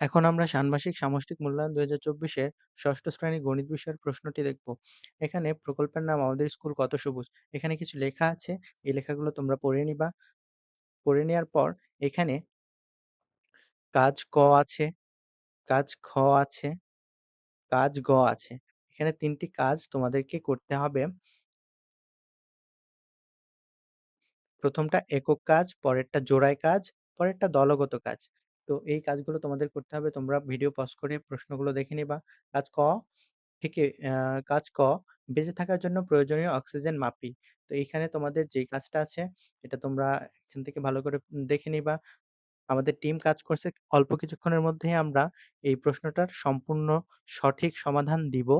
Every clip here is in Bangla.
এখন আমরা ষান্মাসিক সামষ্টিক মূল্যায়ন ২০২৪ এর ষষ্ঠ শ্রেণির গণিত বিষয়ের প্রশ্নটি দেখব। এখানে প্রকল্পের নাম আমাদের স্কুল কত সবুজ। এখানে কিছু লেখা আছে, এই লেখাগুলো তোমরা পড়ে নিবা। পড়ে নেওয়ার পর এখানে কাজ ক আছে, কাজ খ আছে, কাজ গ আছে। এখানে তিনটি কাজ তোমাদেরকে করতে হবে। প্রথমটা একক কাজ, পরেরটা জোড়ায় কাজ, পরেরটা দলগত কাজ। তো এই কাজগুলো তোমাদের করতে হবে। তোমরা ভিডিও পজ করে প্রশ্নগুলো দেখে নিবা। কাজ ক থেকে কাজ ক বেঁচে থাকার জন্য প্রয়োজনীয় অক্সিজেন মাপি। তো এইখানে তোমাদের যেই কাজটা আছে এটা তোমরা এখান থেকে ভালো করে দেখে নিবা। আমাদের টিম কাজ করছে। অল্প কিছুক্ষণের মধ্যেই আমরা এই প্রশ্নটার সম্পূর্ণ সঠিক সমাধান দিব।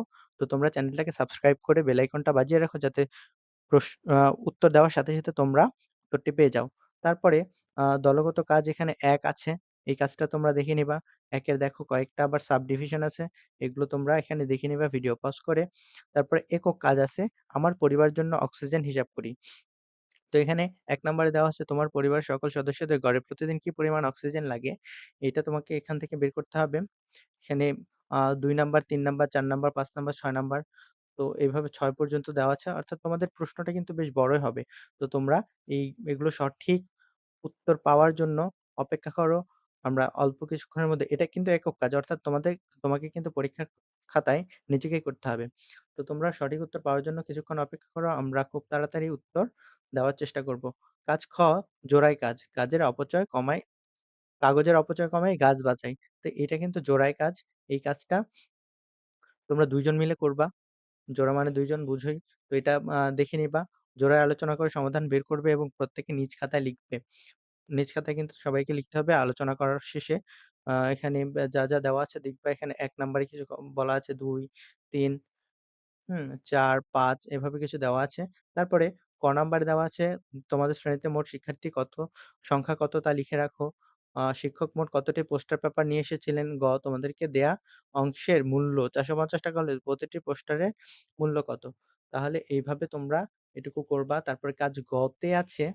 তো তোমরা চ্যানেলটাকে সাবস্ক্রাইব করে বেল আইকনটা বাজিয়ে রাখো যাতে প্রশ আ উত্তর দেওয়ার সাথে, সাথে তোমরা উত্তরটি পেয়ে যাও। তারপরে দলগত কাজ এখানে এক আছে। এই কাজটা তোমরা দেখে নিবা। একের দেখো কয়েকটা আবার সাব ডিভিশন আছে। এগুলো তোমরা এখানে দেখে নিবা ভিডিও পজ করে। তারপরে একক কাজ আছে। আমার পরিবার জন্য অক্সিজেন হিসাব করি। তো এখানে ১ নম্বরে দেওয়া আছে তোমার পরিবারের সকল সদস্যদের গড়ে প্রতিদিন কি পরিমাণ অক্সিজেন লাগে? এটা তোমাকে এখান থেকে বের করতে হবে। এখানে ২ number, ৩ number, ৪ number, ৫ number, ৬ number তো এভাবে ৬ পর্যন্ত দেওয়া আছে। অর্থাৎ তোমাদের প্রশ্নটা কিন্তু বেশ বড়ই হবে। তো তোমরা এই এগুলো সঠিক উত্তর পাওয়ার জন্য অপেক্ষা করো। আমরা অল্প কিছুক্ষণের মধ্যে, এটা কিন্তু একক কাজ। অর্থাৎ তোমাদের, তোমাকে কিন্তু পরীক্ষার খাতায় নিজেকেই করতে হবে। তো তোমরা সঠিক উত্তর পাওয়ার জন্য কিছুক্ষণ অপেক্ষা করো। আমরা খুব তাড়াতাড়ি উত্তর দেওয়ার চেষ্টা করব। কাজ খ জোড়ায় কাজ। কাজের অপচয় কমায় কাগজের অপচয় কমায় গাছ বাঁচাই। তো এটা কিন্তু জোড়ায় কাজ। এই কাজটা তোমরা ২ জন মিলে করবা। জোড়া মানে ২ জন বুঝোই। তো এটা দেখে নিবা। জোড়ায় আলোচনা করে সমাধান বের করবে এবং প্রত্যেকে নিজ খাতায় লিখবে। নিজ খাতায় কিন্তু সবাইকে লিখতে হবে আলোচনা করার শেষে। আ এখানে যা, যা দেওয়া আছে দেখবা এখানে এক নাম্বারে কিছু বলা আছে ২, ৩, হুম? ৪, ৫ এভাবে কিছু দেওয়া আছে। তারপরে ক নাম্বারে দেওয়া আছে তোমাদের শ্রেণীতে মোট শিক্ষার্থী কত, সংখ্যা কত তা লিখে রাখো। আ শিক্ষক মোট কতটি পোস্টার পেপার নিয়ে এসেছিলেন? গ তোমাদেরকে দেয়া অংশের মূল্য ৳৪৫০ হলে প্রতিটি পোস্টারের মূল্য কত? তাহলে এইভাবে তোমরা এটুকু করবা। তারপরে কাজ গ তে আছে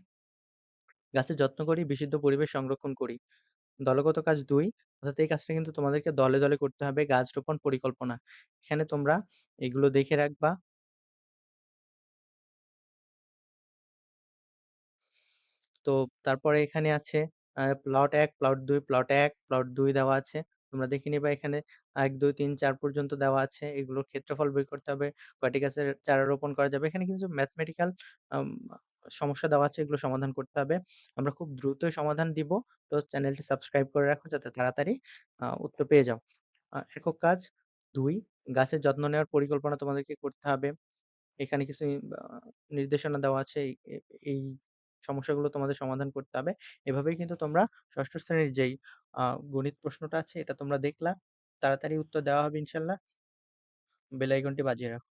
গাছের যত্ন করি, বিশুদ্ধ পরিবেশ সংরক্ষণ করি। দলগত কাজ ২ অর্থাৎ এই কাজটা কিন্তু তোমাদেরকে দলে, দলে করতে হবে। গাছ রোপণ পরিকল্পনা। এখানে তোমরা এগুলো দেখে রাখবা। তো তারপরে এখানে আছে প্লট ১, প্লট ২, প্লট ১, প্লট ২ দেওয়া আছে। তোমরা দেখে নিবা এখানে ১, ২, ৩, ৪ পর্যন্ত দেওয়া আছে। এগুলোর ক্ষেত্রফল বের করতে হবে। কয়টি গাছের চারা রোপণ করা যাবে। এখানে কিন্তু ম্যাথমেটিক্যাল সমস্যা দেওয়া আছে। এগুলো সমাধান করতে হবে। আমরা খুব দ্রুতই সমাধান দিব। তো চ্যানেলটি সাবস্ক্রাইব করে রাখো, যাতে তাড়াতাড়ি উত্তর পেয়ে যাও। একক কাজ ২ গাছের যত্ন নেওয়ার পরিকল্পনা তোমাদেরকে করতে হবে। এখানে কিছু নির্দেশনা দেওয়া আছে। এই সমস্যাগুলো তোমাদের সমাধান করতে হবে। এভাবেই কিন্তু তোমরা ৬ষ্ঠ শ্রেণির যেই গণিত প্রশ্নটা আছে, এটা তোমরা দেখলা। তাড়াতাড়ি উত্তর দেওয়া হবে ইনশাআল্লাহ। বেল বাজিয়ে রাখো।